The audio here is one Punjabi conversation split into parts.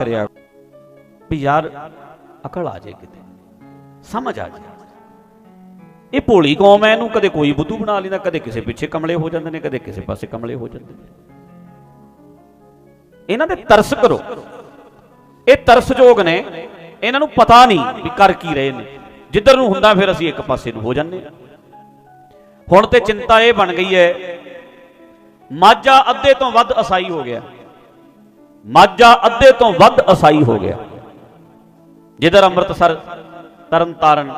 ਕਰਿਆ। ਵੀ ਯਾਰ, ਅਕਲ ਆ ਜੇ ਕਿਤੇ। ਸਮਝ ਆ ਜੇ। ਇਹ ਭੋਲੀ ਕੌਮ ਹੈ, ਇਹਨੂੰ ਕਦੇ ਕੋਈ ਬੁੱਧੂ ਬਣਾ ਲੈਂਦਾ, ਕਦੇ ਕਿਸੇ ਪਿੱਛੇ ਕਮਲੇ ਹੋ ਜਾਂਦੇ ਨੇ, ਕਦੇ ਕਿਸੇ ਪਾਸੇ ਕਮਲੇ ਹੋ ਜਾਂਦੇ ਨੇ। ਇਹਨਾਂ ਤੇ ਤਰਸ ਕਰੋ। ਇਹ ਤਰਸਯੋਗ ਨੇ, ਇਹਨਾਂ ਨੂੰ ਪਤਾ ਨਹੀਂ ਵੀ ਕਰ ਕੀ ਰਹੇ ਨੇ। ਜਿੱਧਰ ਨੂੰ ਹੁੰਦਾ ਫਿਰ ਅਸੀਂ ਇੱਕ ਪਾਸੇ ਨੂੰ ਹੋ ਜਾਂਦੇ ਹੁਣ ਤੇ ਚਿੰਤਾ ਇਹ ਬਣ ਗਈ ਹੈ, ਮਾਝਾ ਅੱਧੇ ਤੋਂ ਵੱਧ ਅਸਾਈ ਹੋ ਗਿਆ। ਮਾਝਾ ਅੱਧੇ ਤੋਂ ਵੱਧ ਅਸਾਈ ਹੋ ਗਿਆ। ਜਿੱਧਰ ਅੰਮ੍ਰਿਤਸਰ, ਤਰਨਤਾਰਨ,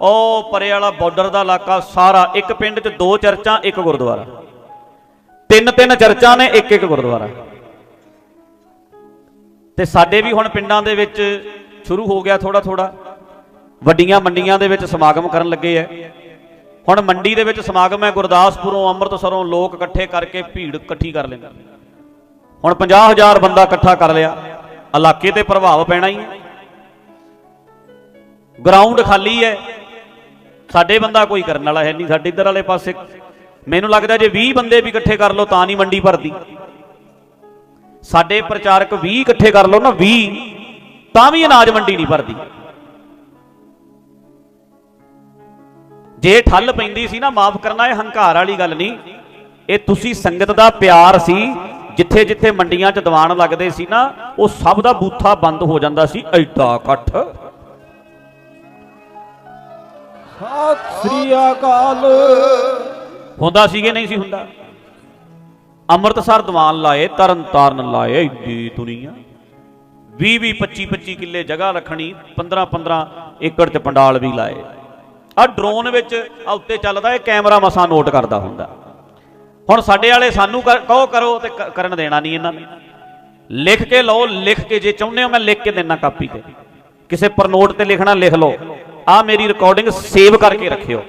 ਉਹ ਪਰੇ ਵਾਲਾ ਬਾਰਡਰ ਦਾ ਇਲਾਕਾ ਸਾਰਾ, ਇੱਕ ਪਿੰਡ 'ਚ ਦੋ ਚਰਚਾਂ, ਇੱਕ ਗੁਰਦੁਆਰਾ। ਤਿੰਨ ਤਿੰਨ ਚਰਚਾਂ ਨੇ, ਇੱਕ ਇੱਕ ਗੁਰਦੁਆਰਾ। ਤੇ ਸਾਡੇ ਵੀ ਹੁਣ ਪਿੰਡਾਂ ਦੇ ਵਿੱਚ ਸ਼ੁਰੂ ਹੋ ਗਿਆ ਥੋੜਾ ਥੋੜਾ ਵੱਡੀਆਂ ਮੰਡੀਆਂ ਦੇ ਵਿੱਚ ਸਮਾਗਮ ਕਰਨ ਲੱਗੇ ਐ। ਹੁਣ ਮੰਡੀ ਦੇ ਵਿੱਚ ਸਮਾਗਮ ਹੈ ਗੁਰਦਾਸਪੁਰੋਂ, ਅੰਮ੍ਰਿਤਸਰੋਂ ਲੋਕ ਇਕੱਠੇ ਕਰਕੇ ਭੀੜ ਇਕੱਠੀ ਕਰ ਲੈਂਦੇ। ਹੁਣ 50000 ਬੰਦਾ ਇਕੱਠਾ ਕਰ ਲਿਆ। ਇਲਾਕੇ ਤੇ ਪ੍ਰਭਾਵ ਪੈਣਾ ਹੀ ਹੈ। ਗਰਾਊਂਡ ਖਾਲੀ ਹੈ। ਸਾਡੇ ਬੰਦਾ ਕੋਈ ਕਰਨ ਵਾਲਾ ਹੈ ਨਹੀਂ, ਸਾਡੇ ਇੱਧਰ ਵਾਲੇ ਪਾਸੇ। ਮੈਨੂੰ ਲੱਗਦਾ ਜੇ 20 ਬੰਦੇ ਵੀ ਇਕੱਠੇ ਕਰ ਲਓ ਤਾਂ ਨਹੀਂ ਮੰਡੀ ਭਰਦੀ। ਸਾਡੇ ਪ੍ਰਚਾਰਕ 20 ਇਕੱਠੇ ਕਰ ਲਓ ਨਾ 20 ਤਾਂ ਵੀ ਅਨਾਜ ਮੰਡੀ ਨਹੀਂ ਭਰਦੀ। ਜੇ ਠੱਲ ਪੈਂਦੀ ਸੀ ਨਾ, ਮਾਫ ਕਰਨਾ, ਇਹ ਹੰਕਾਰ ਵਾਲੀ ਗੱਲ ਨਹੀਂ। ਇਹ ਤੁਸੀਂ ਸੰਗਤ ਦਾ ਪਿਆਰ ਸੀ। ਜਿੱਥੇ ਜਿੱਥੇ ਮੰਡੀਆਂ 'ਚ ਦੀਵਾਨ ਲੱਗਦੇ ਸੀ ਨਾ ਉਹ ਸਭ ਦਾ ਬੂਥਾ ਬੰਦ ਹੋ ਜਾਂਦਾ ਸੀ ਐਡਾ ਇਕੱਠ। ਸਤਿ ਸ੍ਰੀ ਅਕਾਲ। ਹੁੰਦਾ ਸੀ ਕਿ ਨਹੀਂ ਸੀ ਹੁੰਦਾ? ਅੰਮ੍ਰਿਤਸਰ ਦੀਵਾਨ ਲਾਏ ਤਰਨ ਤਾਰਨ ਲਾਏ ਏਡੀ ਦੁਨੀਆ। 20 20 25 25 ਕਿੱਲੇ ਜਗ੍ਹਾ ਰੱਖਣੀ 15 15 ਏਕੜ ਚ ਪੰਡਾਲ ਵੀ ਲਾਏ। ਆ ਡਰੋਨ ਵਿੱਚ ਆ ਉੱਤੇ ਚੱਲਦਾ ਇਹ ਕੈਮਰਾ ਮਸਾਂ ਨੋਟ ਕਰਦਾ ਹੁੰਦਾ। ਹੁਣ ਸਾਡੇ ਵਾਲੇ ਸਾਨੂੰ ਕਰ- ਕਹੋ ਕਰੋ ਤੇ ਕਰਨ ਦੇਣਾ ਨਹੀਂ ਇਹਨਾਂ ਨੇ। ਲਿਖ ਕੇ ਲਓ, ਲਿਖ ਕੇ ਜੇ ਚਾਹੁੰਦੇ ਹੋ ਮੈਂ ਲਿਖ ਕੇ ਦੇਣਾ ਕਾਪੀ ਤੇ। ਕਿਸੇ ਪਰ ਨੋਟ ਤੇ ਲਿਖਣਾ ਲਿਖ ਲਓ। ਆ ਮੇਰੀ ਰਿਕਾਰਡਿੰਗ ਸੇਵ ਕਰਕੇ ਰੱਖਿਓ।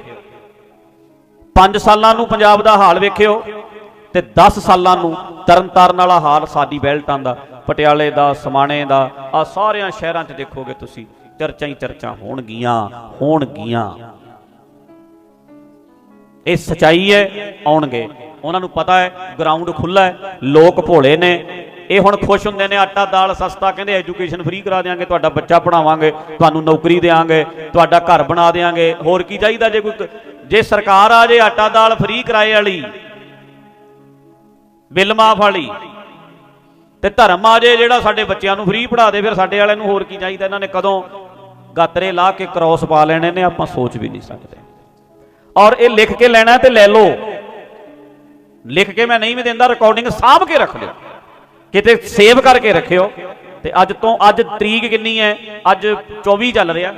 5 ਸਾਲਾਂ ਨੂੰ ਪੰਜਾਬ ਦਾ ਹਾਲ ਵੇਖਿਓ ਤੇ 10 ਸਾਲਾਂ ਨੂੰ ਤਰਨਤਾਰਨ ਵਾਲਾ ਹਾਲ ਸਾਡੀ ਬੈਲਟਾਂ ਦਾ, ਪਟਿਆਲੇ ਦਾ, ਸਮਾਣੇ ਦਾ ਆ ਸਾਰਿਆਂ ਸ਼ਹਿਰਾਂ 'ਚ ਦੇਖੋਗੇ ਤੁਸੀਂ। ਚਰਚਾਂ ਹੀ ਚਰਚਾਂ ਹੋਣਗੀਆਂ ਹੋਣਗੀਆਂ। ਇਹ ਸਚਾਈ ਹੈ, ਆਉਣਗੇ। ਉਹਨਾਂ ਨੂੰ ਪਤਾ ਹੈ ਗਰਾਊਂਡ ਖੁੱਲਾ ਹੈ, ਲੋਕ ਭੋਲੇ ਨੇ। ਇਹ ਹੁਣ ਖੁਸ਼ ਹੁੰਦੇ ਨੇ, ਆਟਾ, ਦਾਲ, ਸਸਤਾ, ਕਹਿੰਦੇ ਐਜੂਕੇਸ਼ਨ ਫ੍ਰੀ ਕਰਾ ਦੇਾਂਗੇ ਤੁਹਾਡਾ ਬੱਚਾ ਪੜਾਵਾਂਗੇ ਤੁਹਾਨੂੰ ਨੌਕਰੀ ਦੇਾਂਗੇ ਤੁਹਾਡਾ ਘਰ ਬਣਾ ਦੇਾਂਗੇ ਹੋਰ ਕੀ ਚਾਹੀਦਾ ਜੇ ਕੋਈ ਜੇ ਸਰਕਾਰ ਆ, ਜੇ ਆਟਾ, ਦਾਲ ਫ੍ਰੀ ਕਰਾਏ ਵਾਲੀ, ਬਿੱਲ ਮਾਫ ਵਾਲੀ, ਤੇ ਧਰਮ ਆ ਜੇ ਜਿਹੜਾ ਸਾਡੇ ਬੱਚਿਆਂ ਨੂੰ ਫ੍ਰੀ ਪੜਾ ਦੇ, ਫਿਰ ਸਾਡੇ ਵਾਲਿਆਂ ਨੂੰ ਹੋਰ ਕੀ ਚਾਹੀਦਾ? ਇਹਨਾਂ ਨੇ ਕਦੋਂ ਗਾਤਰੇ ਲਾ ਕੇ ਕ੍ਰੋਸ ਪਾ ਲੈਣੇ ਨੇ, ਆਪਾਂ ਸੋਚ ਵੀ ਨਹੀਂ ਸਕਦੇ। ਔਰ ਇਹ ਲਿਖ ਕੇ ਲੈਣਾ ਤੇ ਲੈ ਲਓ। ਲਿਖ ਕੇ ਮੈਂ ਨਹੀਂ ਵੀ ਦਿੰਦਾ ਰਿਕਾਰਡਿੰਗ ਸਾਂਭ ਕੇ ਰੱਖ ਲਿਓ। ਕਿਤੇ ਸੇਵ ਕਰਕੇ ਰੱਖਿਓ। ਤੇ ਅੱਜ ਤੋਂ ਅੱਜ ਤਰੀਕ ਕਿੰਨੀ ਹੈ? ਅੱਜ 24 ਚੱਲ ਰਿਹਾ।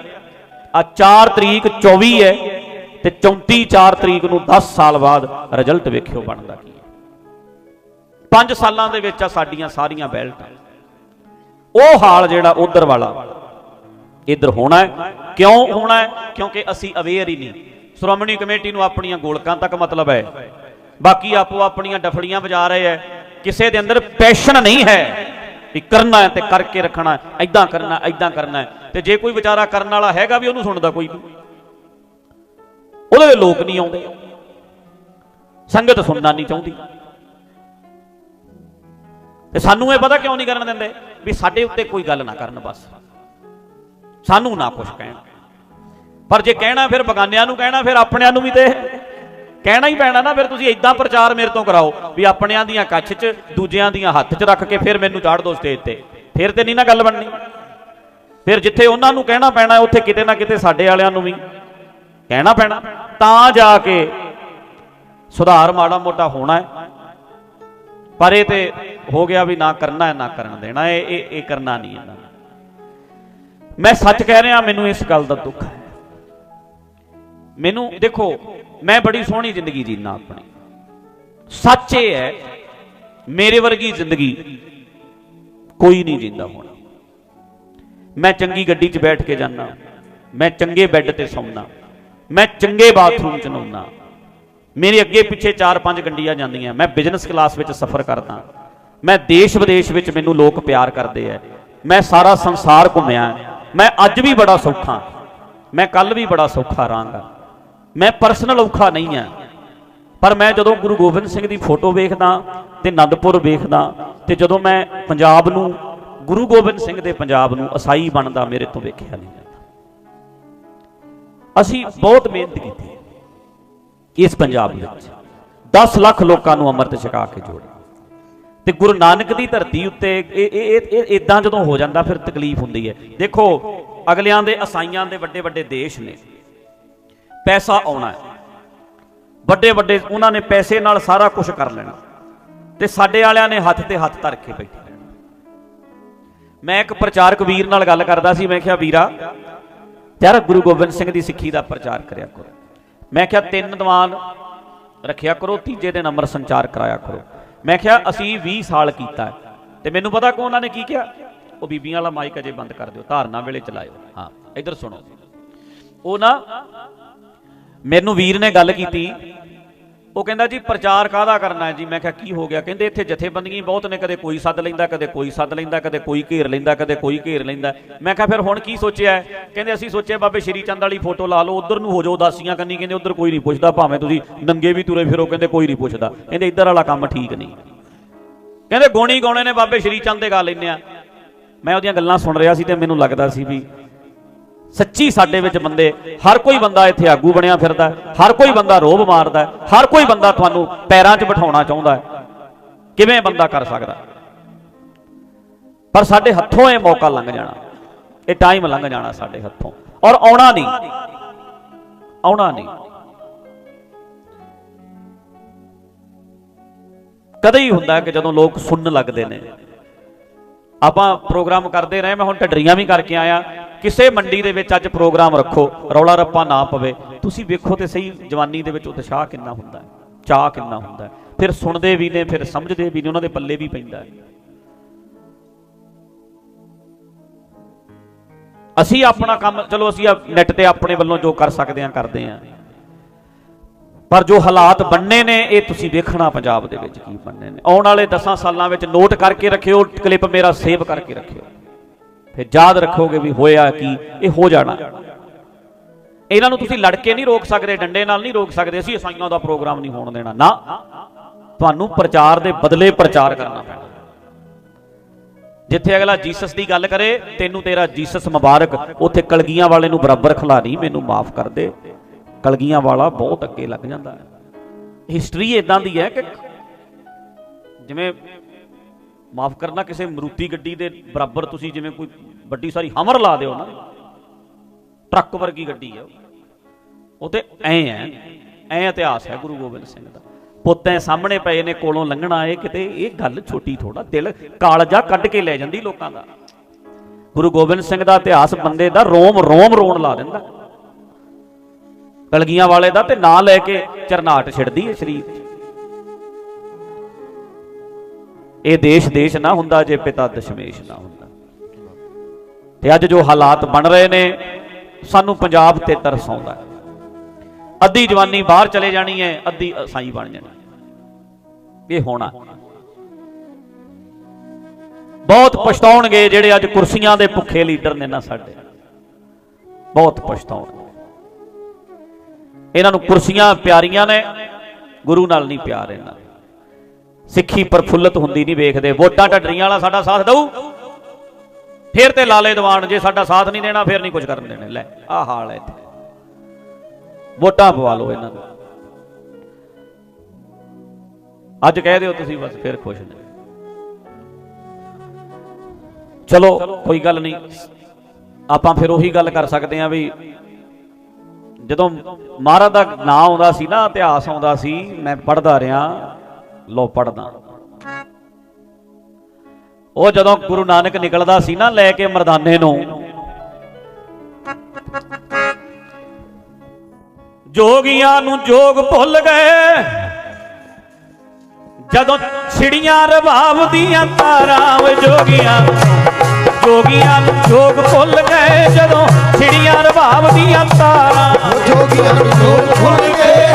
ਆ 4 ਤਰੀਕ 24 ਹੈ ਤੇ 34 4 ਤਰੀਕ ਨੂੰ 10 ਸਾਲ ਬਾਅਦ ਰਿਜ਼ਲਟ ਵੇਖਿਓ ਬਣਦਾ ਕੀ ਹੈ। 5 ਸਾਲਾਂ ਦੇ ਵਿੱਚ ਆ ਸਾਡੀਆਂ ਸਾਰੀਆਂ ਬੈਲਟਾਂ। ਉਹ ਹਾਲ ਜਿਹੜਾ ਉਧਰ ਵਾਲਾ, ਇੱਧਰ ਹੋਣਾ ਹੈ। ਕਿਉਂ ਹੋਣਾ ਹੈ? ਕਿਉਂਕਿ ਅਸੀਂ ਅਵੇਅਰ ਹੀ ਨਹੀਂ। ਸ਼੍ਰੋਮਣੀ ਕਮੇਟੀ ਨੂੰ ਆਪਣੀਆਂ ਗੋਲਕਾਂ ਤੱਕ ਮਤਲਬ ਹੈ। ਬਾਕੀ ਆਪੋ ਆਪਣੀਆਂ ਡਫੜੀਆਂ ਵਜਾ ਰਹੇ ਹੈ। ਕਿਸੇ ਦੇ ਅੰਦਰ ਪੈਸ਼ਨ ਨਹੀਂ ਹੈ ਵੀ ਕਰਨਾ ਹੈ ਤੇ ਕਰਕੇ ਰੱਖਣਾ ਹੈ ਐਦਾਂ ਕਰਨਾ ਐਦਾਂ ਕਰਨਾ ਹੈ। ਤੇ ਜੇ ਕੋਈ ਵਿਚਾਰਾ ਕਰਨ ਵਾਲਾ ਹੈਗਾ ਵੀ ਉਹਨੂੰ ਸੁਣਦਾ ਕੋਈ ਨਹੀਂ ਉਹਦੇ ਲੋਕ ਨਹੀਂ ਆਉਂਦੇ। ਸੰਗਤ ਸੁਣਨਾ ਨਹੀਂ ਚਾਹੁੰਦੀ। ਤੇ ਸਾਨੂੰ ਇਹ ਪਤਾ ਕਿਉਂ ਨਹੀਂ ਕਰਨ ਦਿੰਦੇ? ਵੀ ਸਾਡੇ ਉੱਤੇ ਕੋਈ ਗੱਲ ਨਾ ਕਰਨ ਬਸ। ਸਾਨੂੰ ਨਾ ਕੁਝ ਕਹਿਣ। ਪਰ ਜੇ ਕਹਿਣਾ ਫਿਰ ਬਗਾਨਿਆਂ ਨੂੰ ਕਹਿਣਾ, ਫਿਰ ਆਪਣਿਆਂ ਨੂੰ ਵੀ ਤੇ। ਕਹਿਣਾ ਹੀ ਪੈਣਾ ਨਾ, ਫਿਰ ਤੁਸੀਂ ਇਦਾਂ ਪ੍ਰਚਾਰ ਮੇਰੇ ਤੋਂ ਕਰਾਓ ਵੀ ਆਪਣਿਆਂ ਦੀਆਂ ਕੱਛ 'ਚ, ਦੂਜਿਆਂ ਦੀਆਂ ਹੱਥ 'ਚ ਰੱਖ ਕੇ ਫਿਰ ਮੈਨੂੰ ਚਾੜ ਦੋ ਸਟੇਜ ਤੇ ਫਿਰ ਤੇ ਨਹੀਂ ਨਾ ਗੱਲ ਬਣਨੀ। ਫਿਰ ਜਿੱਥੇ ਉਹਨਾਂ ਨੂੰ ਕਹਿਣਾ ਪੈਣਾ, ਉੱਥੇ ਕਿਤੇ ਨਾ ਕਿਤੇ ਸਾਡੇ ਵਾਲਿਆਂ ਨੂੰ ਵੀ ਕਹਿਣਾ ਪੈਣਾ। ਤਾਂ ਜਾ ਕੇ ਸੁਧਾਰ ਮਾੜਾ ਮੋਟਾ ਹੋਣਾ ਹੈ। ਪਰ ਇਹ ਤੇ ਹੋ ਗਿਆ ਵੀ ਨਾ ਕਰਨਾ ਹੈ, ਨਾ ਕਰਨ ਦੇਣਾ ਇਹ ਇਹ ਇਹ ਕਰਨਾ ਨਹੀਂ ਇਹਨਾਂ ਮੈਂ ਸੱਚ ਕਹਿ ਰਿਹਾ, ਮੈਨੂੰ ਇਸ ਗੱਲ ਦਾ ਦੁੱਖ ਹੈ। ਮੈਨੂੰ ਦੇਖੋ, ਮੈਂ ਬੜੀ ਸੋਹਣੀ ਜ਼ਿੰਦਗੀ ਜੀਣਾ ਆਪਣੀ। ਸੱਚ ਇਹ ਹੈ, ਮੇਰੇ ਵਰਗੀ ਜ਼ਿੰਦਗੀ ਕੋਈ ਨਹੀਂ ਜਿੰਦਾ ਹੁਣ। ਮੈਂ ਚੰਗੀ ਗੱਡੀ 'ਚ ਬੈਠ ਕੇ ਜਾਣਾ ਮੈਂ ਚੰਗੇ ਬੈੱਡ ਤੇ ਸੌਂਦਾ ਮੈਂ ਚੰਗੇ ਬਾਥਰੂਮ 'ਚ ਨਹਾਉਂਦਾ ਮੇਰੇ ਅੱਗੇ ਪਿੱਛੇ 4-5 ਗੱਡੀਆਂ ਜਾਂਦੀਆਂ, ਮੈਂ ਬਿਜ਼ਨਸ ਕਲਾਸ ਵਿੱਚ ਸਫ਼ਰ ਕਰਦਾ। ਮੈਂ ਦੇਸ਼ ਵਿਦੇਸ਼ ਵਿੱਚ ਮੈਨੂੰ ਲੋਕ ਪਿਆਰ ਕਰਦੇ ਐ। ਮੈਂ ਸਾਰਾ ਸੰਸਾਰ ਘੁੰਮਿਆ, ਮੈਂ ਅੱਜ ਵੀ ਬੜਾ ਸੌਖਾ। ਮੈਂ ਕੱਲ ਵੀ ਬੜਾ ਸੌਖਾ ਰਹਾਂਗਾ। ਮੈਂ ਪਰਸਨਲ ਔਖਾ ਨਹੀਂ ਆ। ਪਰ ਮੈਂ ਜਦੋਂ ਗੁਰੂ ਗੋਬਿੰਦ ਸਿੰਘ ਦੀ ਫੋਟੋ ਵੇਖਦਾ ਤੇ ਆਨੰਦਪੁਰ ਵੇਖਦਾ ਤੇ ਜਦੋਂ ਮੈਂ ਪੰਜਾਬ ਨੂੰ, ਗੁਰੂ ਗੋਬਿੰਦ ਸਿੰਘ ਦੇ ਪੰਜਾਬ ਨੂੰ ਅਸਾਈ ਬਣਦਾ ਮੇਰੇ ਤੋਂ ਵੇਖਿਆ ਨਹੀਂ ਜਾਂਦਾ। ਅਸੀਂ ਬਹੁਤ ਮਿਹਨਤ ਕੀਤੀ ਇਸ ਪੰਜਾਬ ਵਿੱਚ। 10 ਲੱਖ ਲੋਕਾਂ ਨੂੰ ਅੰਮ੍ਰਿਤ ਛਕਾ ਕੇ ਜੋੜਿਆ। ਤੇ ਗੁਰੂ ਨਾਨਕ ਦੀ ਧਰਤੀ ਉੱਤੇ ਇਹ ਇਹ ਇਦਾਂ ਜਦੋਂ ਹੋ ਜਾਂਦਾ ਫਿਰ ਤਕਲੀਫ ਹੁੰਦੀ ਹੈ। ਦੇਖੋ, ਅਗਲਿਆਂ ਦੇ ਅਸਾਈਆਂ ਦੇ ਵੱਡੇ ਵੱਡੇ ਦੇਸ਼ ਨੇ। ਪੈਸਾ ਆਉਣਾ ਹੈ। ਵੱਡੇ ਵੱਡੇ ਉਹਨਾਂ ਨੇ ਪੈਸੇ ਨਾਲ ਸਾਰਾ ਕੁਝ ਕਰ ਲੈਣਾ। ਤੇ ਸਾਡੇ ਵਾਲਿਆਂ ਨੇ ਹੱਥ ਤੇ ਹੱਥ ਧਰ ਕੇ ਬੈਠੇ ਰਹਿਣਾ। ਮੈਂ ਇੱਕ ਪ੍ਰਚਾਰਕ ਵੀਰ ਨਾਲ ਗੱਲ ਕਰਦਾ ਸੀ, ਮੈਂ ਕਿਹਾ, ਵੀਰਾ, ਯਾਰ ਗੁਰੂ ਗੋਬਿੰਦ ਸਿੰਘ ਦੀ ਸਿੱਖੀ ਦਾ ਪ੍ਰਚਾਰ ਕਰਿਆ ਕਰੋ। ਮੈਂ ਕਿਹਾ, ਤਿੰਨ ਦੀਵਾਨ ਰੱਖਿਆ ਕਰੋ, ਤੀਜੇ ਦਿਨ ਅੰਮ੍ਰਿਤ ਸੰਚਾਰ ਕਰਾਇਆ ਕਰੋ। ਮੈਂ ਕਿਹਾ, ਅਸੀਂ 20 ਸਾਲ ਕੀਤਾ ਤੇ ਮੈਨੂੰ ਪਤਾ ਕੋ ਉਹਨਾਂ ਨੇ ਕੀ ਕਿਹਾ? ਉਹ ਬੀਬੀਆਂ ਵਾਲਾ ਮਾਈਕ ਅਜੇ ਬੰਦ ਕਰ ਦਿਓ, ਧਾਰਨਾ ਵੇਲੇ ਚਲਾਇਓ। ਹਾਂ, ਇੱਧਰ ਸੁਣੋ। ਉਹ ਨਾ ਮੈਨੂੰ ਵੀਰ ਨੇ ਗੱਲ ਕੀਤੀ। ਉਹ ਕਹਿੰਦਾ ਜੀ, ਪ੍ਰਚਾਰ ਕਾਹਦਾ ਕਰਨਾ ਜੀ? ਮੈਂ ਕਿਹਾ, ਕੀ ਹੋ ਗਿਆ? ਕਹਿੰਦੇ ਇੱਥੇ ਜਥੇਬੰਦੀਆਂ ਬਹੁਤ ਨੇ, ਕਦੇ ਕੋਈ ਸੱਦ ਲੈਂਦਾ, ਕਦੇ ਕੋਈ ਸੱਦ ਲੈਂਦਾ, ਕਦੇ ਕੋਈ ਘੇਰ ਲੈਂਦਾ, ਕਦੇ ਕੋਈ ਘੇਰ ਲੈਂਦਾ। ਮੈਂ ਕਿਹਾ, ਫਿਰ ਹੁਣ ਕੀ ਸੋਚਿਆ? ਕਹਿੰਦੇ ਅਸੀਂ ਸੋਚਿਆ, ਬਾਬੇ ਸ਼੍ਰੀ ਚੰਦ ਵਾਲੀ ਫੋਟੋ ਲਾ ਲਓ, ਉਧਰ ਨੂੰ ਹੋ ਜਾਓ ਦਾਸੀਆਂ ਕੰਨੀ। ਕਹਿੰਦੇ ਉਧਰ ਕੋਈ ਨਹੀਂ ਪੁੱਛਦਾ, ਭਾਵੇਂ ਤੁਸੀਂ ਨੰਗੇ ਵੀ ਤੁਰੇ ਫਿਰੋ, ਕਹਿੰਦੇ ਕੋਈ ਨਹੀਂ ਪੁੱਛਦਾ। ਕਹਿੰਦੇ ਇੱਧਰ ਵਾਲਾ ਕੰਮ ਠੀਕ ਨਹੀਂ। ਕਹਿੰਦੇ ਗੋਣੀ ਗਾਉਣੇ ਨੇ ਬਾਬੇ ਸ਼੍ਰੀ ਚੰਦ ਦੇ ਗਾ ਲੈਂਦੇ ਆ ਮੈਂ ਉਹਦੀਆਂ ਗੱਲਾਂ ਸੁਣ ਰਿਹਾ ਸੀ ਤੇ ਮੈਨੂੰ ਲੱਗਦਾ ਸੀ ਵੀ ਸੱਚੀ ਸਾਡੇ ਵਿੱਚ ਬੰਦੇ, ਹਰ ਕੋਈ ਬੰਦਾ ਇੱਥੇ ਆਗੂ ਬਣਿਆ ਫਿਰਦਾ ਹਰ ਕੋਈ ਬੰਦਾ ਰੋਬ ਮਾਰਦਾ ਹਰ ਕੋਈ ਬੰਦਾ ਤੁਹਾਨੂੰ ਪੈਰਾਂ 'ਚ ਬਿਠਾਉਣਾ ਚਾਹੁੰਦਾ ਹੈ। ਕਿਵੇਂ ਬੰਦਾ ਕਰ ਸਕਦਾ? ਪਰ ਸਾਡੇ ਹੱਥੋਂ ਇਹ ਮੌਕਾ ਲੰਘ ਜਾਣਾ, ਇਹ ਟਾਈਮ ਲੰਘ ਜਾਣਾ ਸਾਡੇ ਹੱਥੋਂ। ਔਰ ਆਉਣਾ ਨਹੀਂ ਆਉਣਾ ਨਹੀਂ। ਕਦੇ ਹੀ ਹੁੰਦਾ ਕਿ ਜਦੋਂ ਲੋਕ ਸੁਣਨ ਲੱਗਦੇ ਨੇ, ਆਪਾਂ ਪ੍ਰੋਗਰਾਮ ਕਰਦੇ ਰਹੇ, ਮੈਂ ਹੁਣ ਢੱਡਰੀਆਂ ਵੀ ਕਰਕੇ ਆਇਆ ਕਿਸੇ ਮੰਡੀ ਦੇ ਵਿੱਚ ਅੱਜ ਪ੍ਰੋਗਰਾਮ ਰੱਖੋ, ਰੌਲਾ ਰੱਪਾ ਨਾ ਪਵੇ। ਤੁਸੀਂ ਵੇਖੋ ਤੇ ਸਹੀ ਜਵਾਨੀ ਦੇ ਵਿੱਚ ਉਤਸ਼ਾਹ ਕਿੰਨਾ ਹੁੰਦਾ ਹੈ ਚਾਹ ਕਿੰਨਾ ਹੁੰਦਾ ਹੈ। ਫਿਰ ਸੁਣਦੇ ਵੀ ਨੇ, ਫਿਰ ਸਮਝਦੇ ਵੀ ਨੇ, ਉਹਨਾਂ ਦੇ ਪੱਲੇ ਵੀ ਪੈਂਦਾ ਹੈ। ਅਸੀਂ ਆਪਣਾ ਕੰਮ, ਚਲੋ ਅਸੀਂ ਨੈਟ ਤੇ ਆਪਣੇ ਵੱਲੋਂ ਜੋ ਕਰ ਸਕਦੇ ਹਾਂ, ਕਰਦੇ ਹਾਂ। ਪਰ ਜੋ ਹਾਲਾਤ ਬੰਨੇ ਨੇ, ਇਹ ਤੁਸੀਂ ਵੇਖਣਾ ਪੰਜਾਬ ਦੇ ਵਿੱਚ ਕੀ ਬਣਨੇ ਨੇ। ਆਉਣ ਵਾਲੇ 10 ਸਾਲਾਂ ਵਿੱਚ ਨੋਟ ਕਰਕੇ ਰੱਖਿਓ ਕਲਿੱਪ ਮੇਰਾ ਸੇਵ ਕਰਕੇ ਰੱਖਿਓ। ਫਿਰ ਯਾਦ ਰੱਖੋਗੇ ਵੀ ਹੋਇਆ ਕੀ, ਇਹ ਹੋ ਜਾਣਾ। ਇਹਨਾਂ ਨੂੰ ਤੁਸੀਂ ਲੜ ਕੇ ਨਹੀਂ ਰੋਕ ਸਕਦੇ, ਡੰਡੇ ਨਾਲ ਨਹੀਂ ਰੋਕ ਸਕਦੇ, ਅਸੀਂ ਇਸਾਈਆਂ ਦਾ ਪ੍ਰੋਗਰਾਮ ਨਹੀਂ ਹੋਣ ਦੇਣਾ। ਨਾ, ਤੁਹਾਨੂੰ ਪ੍ਰਚਾਰ ਦੇ ਬਦਲੇ ਪ੍ਰਚਾਰ ਕਰਨਾ ਪੈਣਾ। ਜਿੱਥੇ ਅਗਲਾ ਜੀਸਸ ਦੀ ਗੱਲ ਕਰੇ, ਤੈਨੂੰ ਤੇਰਾ ਜੀਸਸ ਮੁਬਾਰਕ, ਉੱਥੇ ਕਲਗੀਆਂ ਵਾਲੇ ਨੂੰ ਬਰਾਬਰ ਖਿਲਾਰੀ, ਮੈਨੂੰ ਮਾਫ ਕਰ ਦੇ। ਕਲਗੀਆਂ ਵਾਲਾ ਬਹੁਤ ਅੱਗੇ ਲੱਗ ਜਾਂਦਾ ਹੈ। ਹਿਸਟਰੀ ਇਦਾਂ ਦੀ ਹੈ ਕਿ ਜਿਵੇਂ ਮਾਫ ਕਰਨਾ ਕਿਸੇ ਮਰੂਤੀ ਗੱਡੀ ਦੇ ਬਰਾਬਰ ਤੁਸੀਂ ਜਿਵੇਂ ਕੋਈ ਵੱਡੀ ਸਾਰੀ ਹਮਰ ਲਾ ਦਿਓ ਨਾ। ਟਰੱਕ ਵਰਗੀ ਗੱਡੀ ਹੈ ਉਹ। ਤੇ ਐ ਹੈ ਐ ਇਤਿਹਾਸ ਹੈ ਗੁਰੂ ਗੋਬਿੰਦ ਸਿੰਘ ਦਾ। ਪੁੱਤਾਂ ਸਾਹਮਣੇ ਪਏ ਨੇ, ਕੋਲੋਂ ਲੰਘਣਾ ਏ ਕਿਤੇ ਇਹ ਗੱਲ ਛੋਟੀ ਥੋੜਾ ਦਿਲ ਕਾਲਜਾ ਕੱਢ ਕੇ ਲੈ ਜਾਂਦੀ ਲੋਕਾਂ ਦਾ। ਗੁਰੂ ਗੋਬਿੰਦ ਸਿੰਘ ਦਾ ਇਤਿਹਾਸ ਬੰਦੇ ਦਾ ਰੋਮ ਰੋਮ ਰੋਣ ਲਾ ਦਿੰਦਾ। ਕਲਗੀਆਂ ਵਾਲੇ ਦਾ ਤੇ ਨਾਂ ਲੈ ਕੇ ਚਰਨਾਟ ਛਿੜਦੀ ਹੈ ਸਰੀਰ ਇਹ ਦੇਸ਼ ਦੇਸ਼ ਨਾ ਹੁੰਦਾ ਜੇ ਪਿਤਾ ਦਸ਼ਮੇਸ਼ ਨਾ ਹੁੰਦਾ। ਤੇ ਅੱਜ ਜੋ ਹਾਲਾਤ ਬਣ ਰਹੇ ਨੇ, ਸਾਨੂੰ ਪੰਜਾਬ ਤੇ ਤਰਸ ਆਉਂਦਾ ਹੈ। ਅੱਧੀ ਜਵਾਨੀ ਬਾਹਰ ਚਲੇ ਜਾਣੀ ਹੈ, ਅੱਧੀ ਸਾਈ ਬਣ ਜਾਣੀ ਇਹ ਹੋਣਾ। ਬਹੁਤ ਪਛਤਾਉਣਗੇ ਜਿਹੜੇ ਅੱਜ ਕੁਰਸੀਆਂ ਦੇ ਭੁੱਖੇ ਲੀਡਰ ਨੇ ਨਾ ਸਾਡੇ। ਬਹੁਤ ਪਛਤਾਉਣਗੇ। ਇਹਨਾਂ ਨੂੰ ਕੁਰਸੀਆਂ ਪਿਆਰੀਆਂ ਨੇ, ਗੁਰੂ ਨਾਲ ਨਹੀਂ ਪਿਆਰ ਇਹਨਾਂ ਸਿੱਖੀ ਪ੍ਰਫੁੱਲਤ ਹੁੰਦੀ ਨਹੀਂ ਵੇਖਦੇ। ਵੋਟਾਂ ਢੱਡਰੀਆਂ ਵਾਲਾ ਸਾਡਾ ਸਾਥ ਦਊ। ਫਿਰ ਤੇ ਲਾਲੇ ਦੀਵਾਨ, ਜੇ ਸਾਡਾ ਸਾਥ ਨਹੀਂ ਦੇਣਾ, ਫਿਰ ਨਹੀਂ ਕੁਝ ਕਰਨ ਦੇਣਾ। ਲੈ, ਆਹ ਹਾਲ ਹੈ ਇੱਥੇ। ਵੋਟਾਂ ਪਵਾ ਲਓ ਇਹਨਾਂ ਨੂੰ। ਅੱਜ ਕਹਿ ਦਿਓ ਤੁਸੀਂ ਬਸ, ਫਿਰ ਖੁਸ਼ ਨੇ। ਚਲੋ, ਕੋਈ ਗੱਲ ਨਹੀਂ। ਆਪਾਂ ਫਿਰ ਉਹੀ ਗੱਲ ਕਰ ਸਕਦੇ ਹਾਂ ਵੀ ਜਦੋਂ ਮਹਾਰਾਜ ਦਾ ਨਾਂ ਆਉਂਦਾ ਸੀ ਨਾ, ਇਤਿਹਾਸ ਆਉਂਦਾ ਸੀ, ਮੈਂ ਪੜਦਾ ਰਿਹਾ ਲੋ ਪੜਦਾ ਉਹ ਜਦੋਂ ਗੁਰੂ ਨਾਨਕ ਨਿਕਲਦਾ ਸੀ ਨਾ ਲੈ ਕੇ ਮਰਦਾਨੇ ਨੂੰ, ਜੋਗੀਆਂ ਨੂੰ ਜੋਗ ਭੁੱਲ ਗਏ। ਜਦੋਂ ਛਿੜੀਆਂ ਰਬਾਬ ਦੀਆਂ ਤਾਰਾਂ ਵੇ ਜੋਗੀਆਂ ਜੋਗੀਆਂ ਨੂੰ ਜੋਗ ਭੁੱਲ ਗਏ। ਜਦੋਂ ਛਿੜੀਆਂ ਰਬਾਬ ਦੀਆਂ ਤਾਰਾਂ ਜੋਗੀਆਂ ਨੂੰ ਜੋਗ ਭੁੱਲ ਗਏ।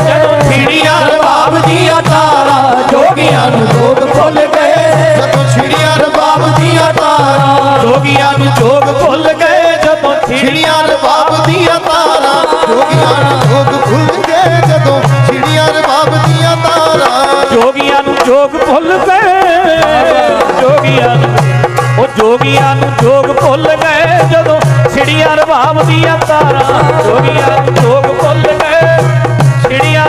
ਜੋਗੀਆਂ ਜੋਗ ਭੁੱਲ ਗਏ ਜਦੋਂ ਛਿੜੀਆਂ ਰਬਾਬ ਦੀਆਂ ਤਾਰਾਂ। ਜੋਗੀਆਂ ਨੂੰ ਜੋਗ ਭੁੱਲ ਗਏ ਜੋਗੀਆਂ ਨੂੰ ਉਹ ਜੋਗੀਆਂ ਨੂੰ ਜੋਗ ਭੁੱਲ ਗਏ ਜਦੋਂ ਛਿੜੀਆਂ ਰਬਾਬ ਦੀਆਂ ਤਾਰਾਂ। ਜੋਗੀਆਂ ਨੂੰ ਜੋਗ ਭੁੱਲ ਗਏ ਛਿੜੀਆਂ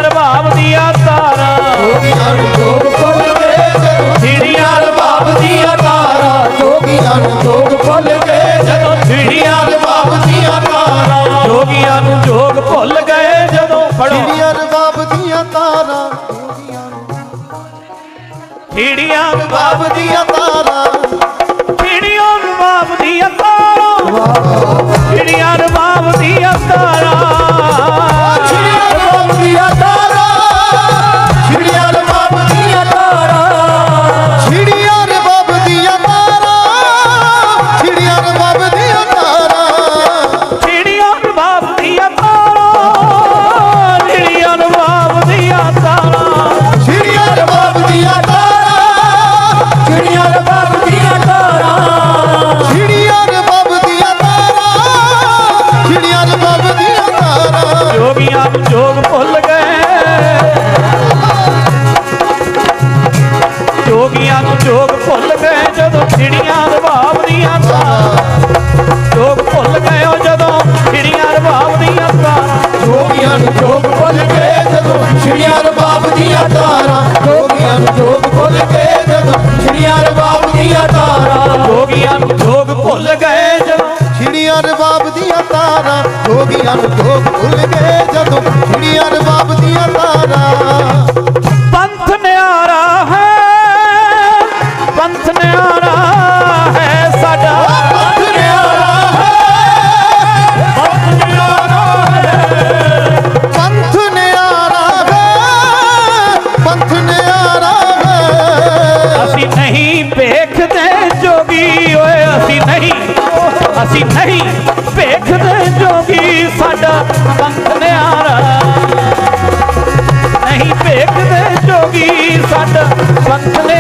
ਕੀ ਸਾਡਾ ਪੰਥ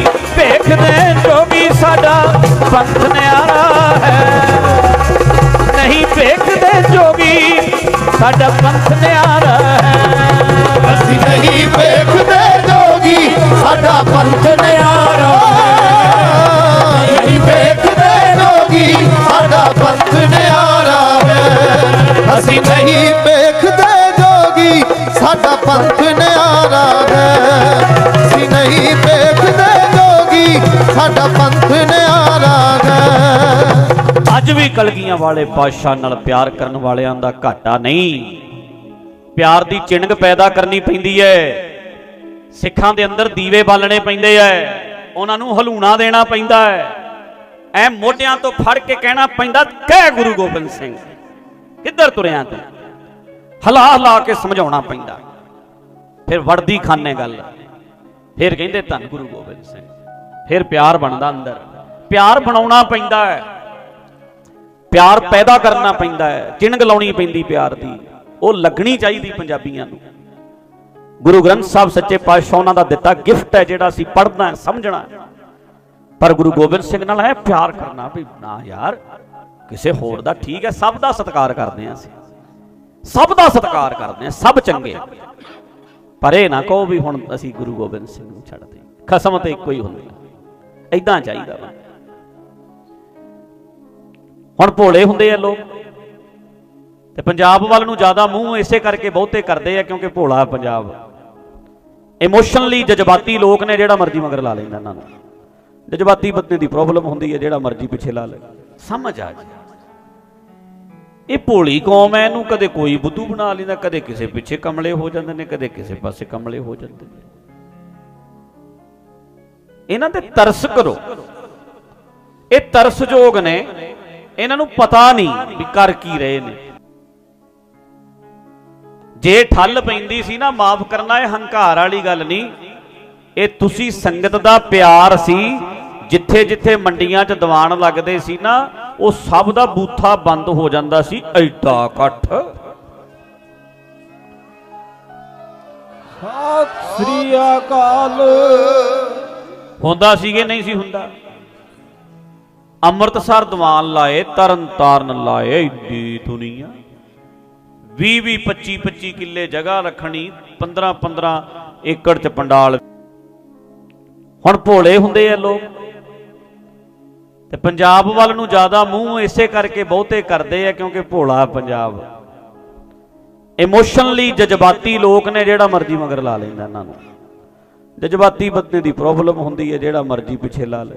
ਨਹੀਂ ਵੇਖਦੇ ਜੋਗੀ ਸਾਡਾ ਪੰਥ ਨਿਆਰਾ ਹੈ। ਨਹੀਂ ਵੇਖਦੇ ਜੋਗੀ ਸਾਡਾ ਪੰਥ ਨਿਆਰਾ ਹੈ। ਅਸੀਂ ਨਹੀਂ ਵੇਖਦੇ ਜੋਗੀ ਸਾਡਾ ਪੰਥ ਨਿਆਰਾ ਹੈ। ਨਹੀਂ ਵੇਖਦੇ ਜੋਗੀ ਸਾਡਾ ਪੰਥ ਨਿਆਰਾ ਹੈ। ਅਸੀਂ ਨਹੀਂ ਵੇਖਦੇ ਜੋਗੀ ਸਾਡਾ ਪੰਥ ਨਿਆਰਾ ਹੈ। ਅਸੀਂ ਨਹੀਂ ਸਾਡਾ ਪੰਥ ਨਿਆਰਾ ਹੈ। ਅੱਜ ਵੀ ਕਲਗੀਆਂ ਵਾਲੇ ਪਾਤਸ਼ਾਹ ਨਾਲ ਪਿਆਰ ਕਰਨ ਵਾਲਿਆਂ ਦਾ ਘਾਟਾ ਨਹੀਂ। ਪਿਆਰ ਦੀ ਚਿੰਨਗ ਪੈਦਾ ਕਰਨੀ ਪੈਂਦੀ ਹੈ। ਸਿੱਖਾਂ ਦੇ ਅੰਦਰ ਦੀਵੇ ਬਾਲਣੇ ਪੈਂਦੇ ਐ ਉਹਨਾਂ ਨੂੰ ਹਲੂਣਾ ਦੇਣਾ ਪੈਂਦਾ ਹੈ। ਐ ਮੋਢਿਆਂ ਤੋਂ ਫੜ ਕੇ ਕਹਿਣਾ ਪੈਂਦਾ, ਕਹਿ ਗੁਰੂ ਗੋਬਿੰਦ ਸਿੰਘ, ਕਿੱਧਰ ਤੁਰਿਆ ਤੂੰ? ਹਲਾ ਹਲਾ ਕੇ ਸਮਝਾਉਣਾ ਪੈਂਦਾ। ਫਿਰ ਵੜਦੀ ਖਾਨੇ ਗੱਲ। ਫਿਰ ਕਹਿੰਦੇ, ਧੰਨ ਗੁਰੂ ਗੋਬਿੰਦ ਸਿੰਘ। ਫਿਰ ਪਿਆਰ ਬਣਦਾ ਅੰਦਰ। ਪਿਆਰ ਬਣਾਉਣਾ ਪੈਂਦਾ ਹੈ। ਪਿਆਰ ਪੈਦਾ ਕਰਨਾ ਪੈਂਦਾ ਹੈ। ਚਿਣਗ ਲਾਉਣੀ ਪੈਂਦੀ ਪਿਆਰ ਦੀ। ਉਹ ਲੱਗਣੀ ਚਾਹੀਦੀ ਪੰਜਾਬੀਆਂ ਨੂੰ। ਗੁਰੂ ਗ੍ਰੰਥ ਸਾਹਿਬ ਸੱਚੇ ਪਾਤਸ਼ਾਹ ਉਹਨਾਂ ਦਾ ਦਿੱਤਾ ਗਿਫਟ ਹੈ, ਜਿਹੜਾ ਅਸੀਂ ਪੜ੍ਹਨਾ ਹੈ, ਸਮਝਣਾ ਹੈ। ਪਰ ਗੁਰੂ ਗੋਬਿੰਦ ਸਿੰਘ ਨਾਲ ਹੈ ਪਿਆਰ ਕਰਨਾ ਵੀ ਨਾ ਯਾਰ, ਕਿਸੇ ਹੋਰ ਦਾ ਠੀਕ ਹੈ, ਸਭ ਦਾ ਸਤਿਕਾਰ ਕਰਦੇ ਹਾਂ ਅਸੀਂ। ਸਭ ਦਾ ਸਤਿਕਾਰ ਕਰਦੇ ਹਾਂ, ਸਭ ਚੰਗੇ। ਪਰ ਇਹ ਨਾ ਕਹੋ ਵੀ ਹੁਣ ਅਸੀਂ ਗੁਰੂ ਗੋਬਿੰਦ ਸਿੰਘ ਨੂੰ ਛੱਡਦੇ। ਖਸਮ ਤੇ ਇੱਕੋ ਹੀ ਹੁੰਦੀ। ਐਦਾਂ ਚਾਹੀਦਾ ਵਾ। ਹੁਣ ਭੋਲੇ ਹੁੰਦੇ ਆ ਲੋਕ, ਤੇ ਪੰਜਾਬ ਵੱਲ ਨੂੰ ਜ਼ਿਆਦਾ ਮੂੰਹ ਇਸੇ ਕਰਕੇ ਬਹੁਤੇ ਕਰਦੇ ਆ ਕਿਉਂਕਿ ਭੋਲਾ ਪੰਜਾਬ। ਇਮੋਸ਼ਨਲੀ ਜਜ਼ਬਾਤੀ ਲੋਕ ਨੇ ਜਿਹੜਾ ਮਰਜ਼ੀ ਮਗਰ ਲਾ ਲੈਂਦਾ ਇਹਨਾਂ ਨੂੰ। ਜਜ਼ਬਾਤੀ ਬੰਦੇ ਦੀ ਪ੍ਰੋਬਲਮ ਹੁੰਦੀ ਹੈ ਜਿਹੜਾ ਮਰਜ਼ੀ ਪਿੱਛੇ ਲਾ ਲੈ। ਸਮਝ ਆ ਜੀ। ਇਹ ਭੋਲੀ ਕੌਮ ਐ ਇਹਨੂੰ ਕਦੇ ਕੋਈ ਬੁੱਧੂ ਬਣਾ ਲੈਂਦਾ, ਕਦੇ ਕਿਸੇ ਪਿੱਛੇ ਕਮਲੇ ਹੋ ਜਾਂਦੇ ਨੇ, ਕਦੇ ਕਿਸੇ ਪਾਸੇ ਕਮਲੇ ਹੋ ਜਾਂਦੇ ਨੇ। ਇਹਨਾਂ ਤੇ ਤਰਸ ਕਰੋ। ਇਹ ਤਰਸਯੋਗ ਨੇ, ਇਹਨਾਂ ਨੂੰ ਪਤਾ ਨਹੀਂ ਵੀ ਕਰ ਕੀ ਰਹੇ ਨੇ। ਜੇ ਠੱਲ ਪੈਂਦੀ ਸੀ ਨਾ, ਮਾਫ ਕਰਨਾ ਇਹ ਹੰਕਾਰ ਵਾਲੀ ਗੱਲ ਨਹੀਂ। ਇਹ ਤੁਸੀਂ ਸੰਗਤ ਦਾ ਪਿਆਰ ਸੀ ਜਿੱਥੇ ਜਿੱਥੇ ਮੰਡੀਆਂ 'ਚ ਦੀਵਾਨ ਲੱਗਦੇ ਸੀ ਨਾ, ਉਹ ਸਭ ਦਾ ਬੂਥਾ ਬੰਦ ਹੋ ਜਾਂਦਾ ਸੀ, ਐਡਾ ਇਕੱਠ। ਸਤਿ ਸ੍ਰੀ ਅਕਾਲ। ਹੁੰਦਾ ਸੀ ਕਿ ਨਹੀਂ ਸੀ ਹੁੰਦਾ? ਅੰਮ੍ਰਿਤਸਰ ਦੀਵਾਨ ਲਾਏ ਤਰਨ ਤਾਰਨ ਲਾਏ, ਏਡੀ ਦੁਨੀਆ। 20 20 25 25 ਕਿੱਲੇ ਜਗ੍ਹਾ ਰੱਖਣੀ 15 15 ਏਕੜ ਚ ਪੰਡਾਲ। ਹੁਣ ਭੋਲੇ ਹੁੰਦੇ ਆ ਲੋਕ। ਤੇ ਪੰਜਾਬ ਵੱਲ ਨੂੰ ਜ਼ਿਆਦਾ ਮੂੰਹ ਇਸੇ ਕਰਕੇ ਬਹੁਤੇ ਕਰਦੇ ਆ ਕਿਉਂਕਿ ਭੋਲਾ ਪੰਜਾਬ। ਇਮੋਸ਼ਨਲੀ ਜਜ਼ਬਾਤੀ ਲੋਕ ਨੇ ਜਿਹੜਾ ਮਰਜ਼ੀ ਮਗਰ ਲਾ ਲੈਂਦਾ ਇਹਨਾਂ ਨੂੰ। ਜਜ਼ਬਾਤੀ ਬੰਦੇ ਦੀ ਪ੍ਰੋਬਲਮ ਹੁੰਦੀ ਹੈ ਜਿਹੜਾ ਮਰਜ਼ੀ ਪਿੱਛੇ ਲਾ ਲੇ